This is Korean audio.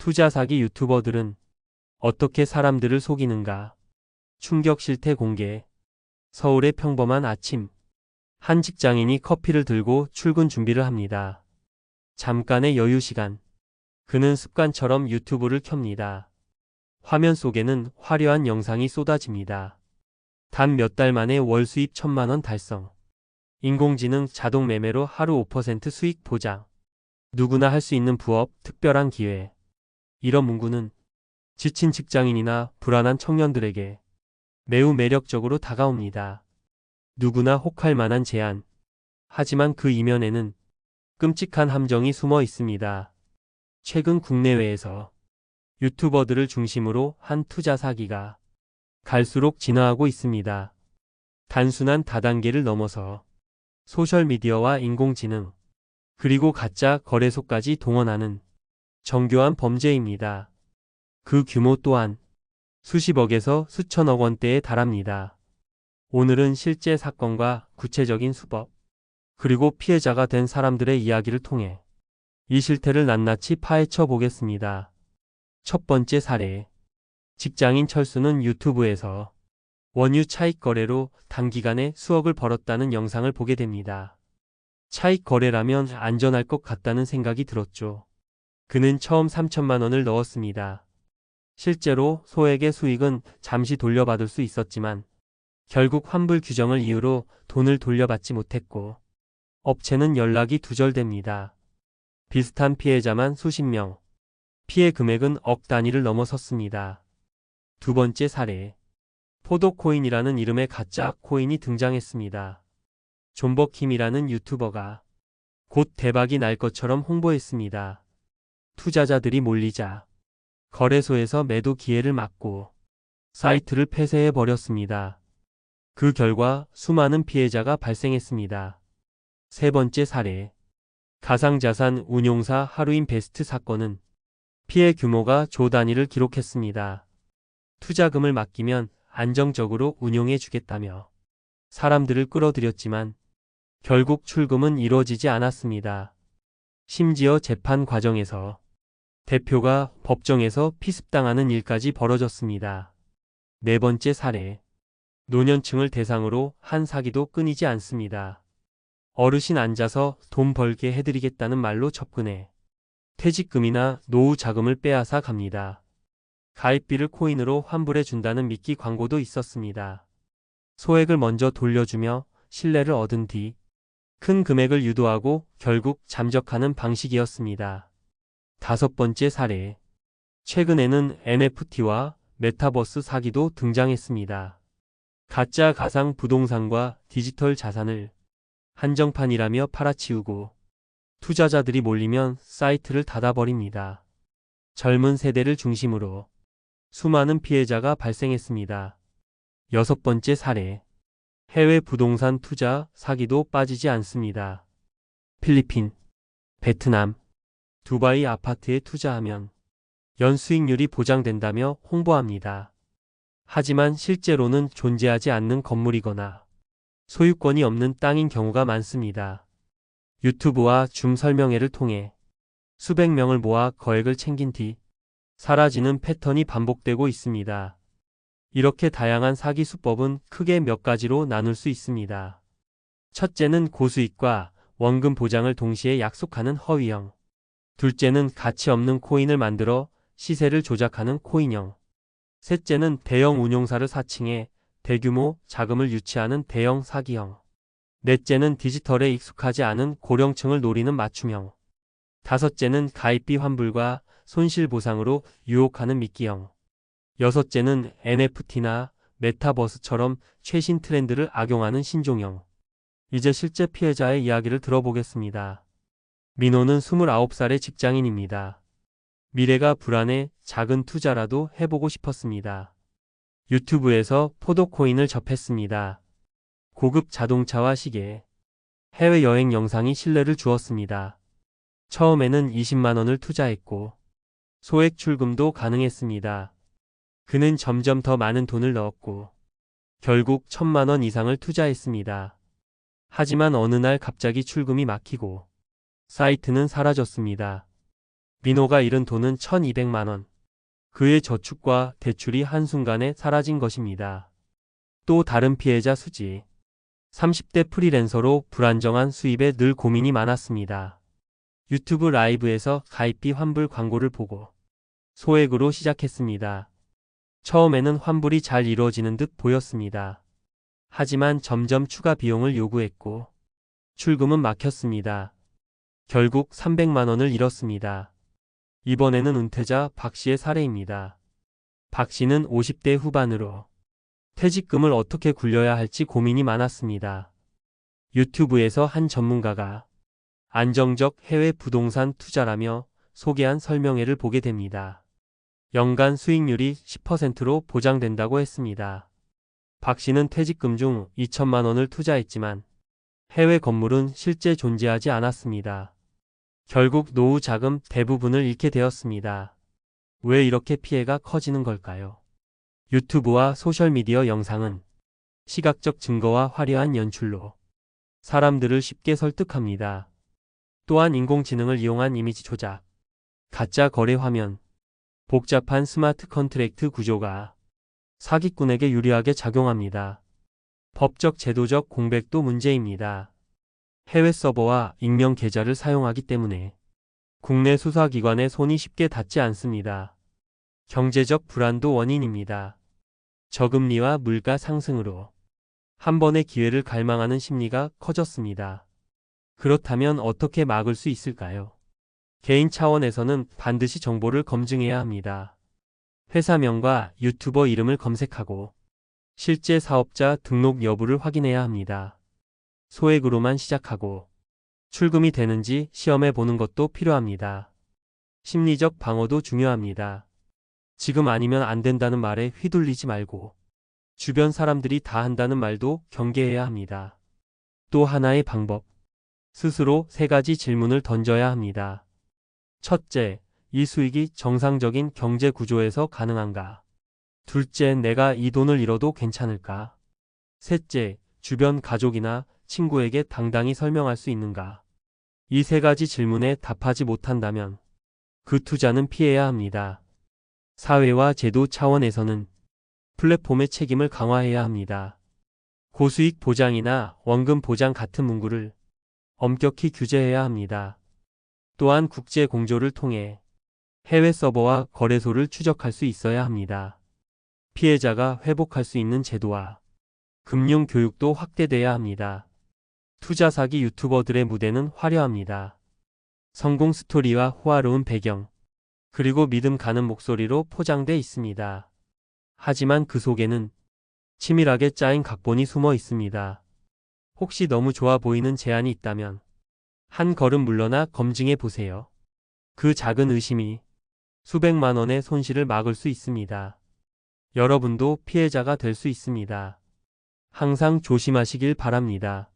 투자 사기 유튜버들은 어떻게 사람들을 속이는가? 충격 실태 공개. 서울의 평범한 아침. 한 직장인이 커피를 들고 출근 준비를 합니다. 잠깐의 여유 시간. 그는 습관처럼 유튜브를 켭니다. 화면 속에는 화려한 영상이 쏟아집니다. 단 몇 달 만에 월 수입 천만 원 달성. 인공지능 자동 매매로 하루 5% 수익 보장. 누구나 할 수 있는 부업, 특별한 기회. 이런 문구는 지친 직장인이나 불안한 청년들에게 매우 매력적으로 다가옵니다. 누구나 혹할 만한 제안. 하지만 그 이면에는 끔찍한 함정이 숨어 있습니다. 최근 국내외에서 유튜버들을 중심으로 한 투자 사기가 갈수록 진화하고 있습니다. 단순한 다단계를 넘어서 소셜미디어와 인공지능, 그리고 가짜 거래소까지 동원하는 정교한 범죄입니다. 그 규모 또한 수십억에서 수천억 원대에 달합니다. 오늘은 실제 사건과 구체적인 수법, 그리고 피해자가 된 사람들의 이야기를 통해 이 실태를 낱낱이 파헤쳐 보겠습니다. 첫 번째 사례. 직장인 철수는 유튜브에서 원유 차익 거래로 단기간에 수억을 벌었다는 영상을 보게 됩니다. 차익 거래라면 안전할 것 같다는 생각이 들었죠. 그는 처음 3천만 원을 넣었습니다. 실제로 소액의 수익은 잠시 돌려받을 수 있었지만 결국 환불 규정을 이유로 돈을 돌려받지 못했고 업체는 연락이 두절됩니다. 비슷한 피해자만 수십 명. 피해 금액은 억 단위를 넘어섰습니다. 두 번째 사례. 포도코인이라는 이름의 가짜 코인이 등장했습니다. 존버킴이라는 유튜버가 곧 대박이 날 것처럼 홍보했습니다. 투자자들이 몰리자 거래소에서 매도 기회를 막고 사이트를 폐쇄해 버렸습니다. 그 결과 수많은 피해자가 발생했습니다. 세 번째 사례. 가상자산 운용사 하루인 베스트 사건은 피해 규모가 조 단위를 기록했습니다. 투자금을 맡기면 안정적으로 운용해 주겠다며 사람들을 끌어들였지만 결국 출금은 이루어지지 않았습니다. 심지어 재판 과정에서 대표가 법정에서 피습당하는 일까지 벌어졌습니다. 네 번째 사례. 노년층을 대상으로 한 사기도 끊이지 않습니다. 어르신 앉아서 돈 벌게 해드리겠다는 말로 접근해 퇴직금이나 노후 자금을 빼앗아 갑니다. 가입비를 코인으로 환불해 준다는 미끼 광고도 있었습니다. 소액을 먼저 돌려주며 신뢰를 얻은 뒤 큰 금액을 유도하고 결국 잠적하는 방식이었습니다. 다섯 번째 사례. 최근에는 NFT와 메타버스 사기도 등장했습니다. 가짜 가상 부동산과 디지털 자산을 한정판이라며 팔아치우고 투자자들이 몰리면 사이트를 닫아버립니다. 젊은 세대를 중심으로 수많은 피해자가 발생했습니다. 여섯 번째 사례. 해외 부동산 투자 사기도 빠지지 않습니다. 필리핀, 베트남, 두바이 아파트에 투자하면 연수익률이 보장된다며 홍보합니다. 하지만 실제로는 존재하지 않는 건물이거나 소유권이 없는 땅인 경우가 많습니다. 유튜브와 줌 설명회를 통해 수백 명을 모아 거액을 챙긴 뒤 사라지는 패턴이 반복되고 있습니다. 이렇게 다양한 사기 수법은 크게 몇 가지로 나눌 수 있습니다. 첫째는 고수익과 원금 보장을 동시에 약속하는 허위형. 둘째는 가치 없는 코인을 만들어 시세를 조작하는 코인형. 셋째는 대형 운용사를 사칭해 대규모 자금을 유치하는 대형 사기형. 넷째는 디지털에 익숙하지 않은 고령층을 노리는 맞춤형. 다섯째는 가입비 환불과 손실 보상으로 유혹하는 미끼형. 여섯째는 NFT나 메타버스처럼 최신 트렌드를 악용하는 신종형. 이제 실제 피해자의 이야기를 들어보겠습니다. 민호는 29살의 직장인입니다. 미래가 불안해 작은 투자라도 해보고 싶었습니다. 유튜브에서 포도코인을 접했습니다. 고급 자동차와 시계, 해외여행 영상이 신뢰를 주었습니다. 처음에는 20만원을 투자했고, 소액 출금도 가능했습니다. 그는 점점 더 많은 돈을 넣었고 결국 천만 원 이상을 투자했습니다. 하지만 어느 날 갑자기 출금이 막히고 사이트는 사라졌습니다. 민호가 잃은 돈은 1200만 원. 그의 저축과 대출이 한순간에 사라진 것입니다. 또 다른 피해자 수지. 30대 프리랜서로 불안정한 수입에 늘 고민이 많았습니다. 유튜브 라이브에서 가입비 환불 광고를 보고 소액으로 시작했습니다. 처음에는 환불이 잘 이루어지는 듯 보였습니다. 하지만 점점 추가 비용을 요구했고 출금은 막혔습니다. 결국 300만 원을 잃었습니다. 이번에는 은퇴자 박 씨의 사례입니다. 박 씨는 50대 후반으로 퇴직금을 어떻게 굴려야 할지 고민이 많았습니다. 유튜브에서 한 전문가가 안정적 해외 부동산 투자라며 소개한 설명회를 보게 됩니다. 연간 수익률이 10%로 보장된다고 했습니다. 박 씨는 퇴직금 중 2천만 원을 투자했지만 해외 건물은 실제 존재하지 않았습니다. 결국 노후 자금 대부분을 잃게 되었습니다. 왜 이렇게 피해가 커지는 걸까요? 유튜브와 소셜미디어 영상은 시각적 증거와 화려한 연출로 사람들을 쉽게 설득합니다. 또한 인공지능을 이용한 이미지 조작, 가짜 거래 화면, 복잡한 스마트 컨트랙트 구조가 사기꾼에게 유리하게 작용합니다. 법적 제도적 공백도 문제입니다. 해외 서버와 익명 계좌를 사용하기 때문에 국내 수사기관의 손이 쉽게 닿지 않습니다. 경제적 불안도 원인입니다. 저금리와 물가 상승으로 한 번의 기회를 갈망하는 심리가 커졌습니다. 그렇다면 어떻게 막을 수 있을까요? 개인 차원에서는 반드시 정보를 검증해야 합니다. 회사명과 유튜버 이름을 검색하고 실제 사업자 등록 여부를 확인해야 합니다. 소액으로만 시작하고 출금이 되는지 시험해 보는 것도 필요합니다. 심리적 방어도 중요합니다. 지금 아니면 안 된다는 말에 휘둘리지 말고 주변 사람들이 다 한다는 말도 경계해야 합니다. 또 하나의 방법. 스스로 세 가지 질문을 던져야 합니다. 첫째, 이 수익이 정상적인 경제 구조에서 가능한가? 둘째, 내가 이 돈을 잃어도 괜찮을까? 셋째, 주변 가족이나 친구에게 당당히 설명할 수 있는가? 이 세 가지 질문에 답하지 못한다면 그 투자는 피해야 합니다. 사회와 제도 차원에서는 플랫폼의 책임을 강화해야 합니다. 고수익 보장이나 원금 보장 같은 문구를 엄격히 규제해야 합니다. 또한 국제 공조를 통해 해외 서버와 거래소를 추적할 수 있어야 합니다. 피해자가 회복할 수 있는 제도와 금융 교육도 확대돼야 합니다. 투자 사기 유튜버들의 무대는 화려합니다. 성공 스토리와 호화로운 배경, 그리고 믿음 가는 목소리로 포장돼 있습니다. 하지만 그 속에는 치밀하게 짜인 각본이 숨어 있습니다. 혹시 너무 좋아 보이는 제안이 있다면 한 걸음 물러나 검증해 보세요. 그 작은 의심이 수백만 원의 손실을 막을 수 있습니다. 여러분도 피해자가 될 수 있습니다. 항상 조심하시길 바랍니다.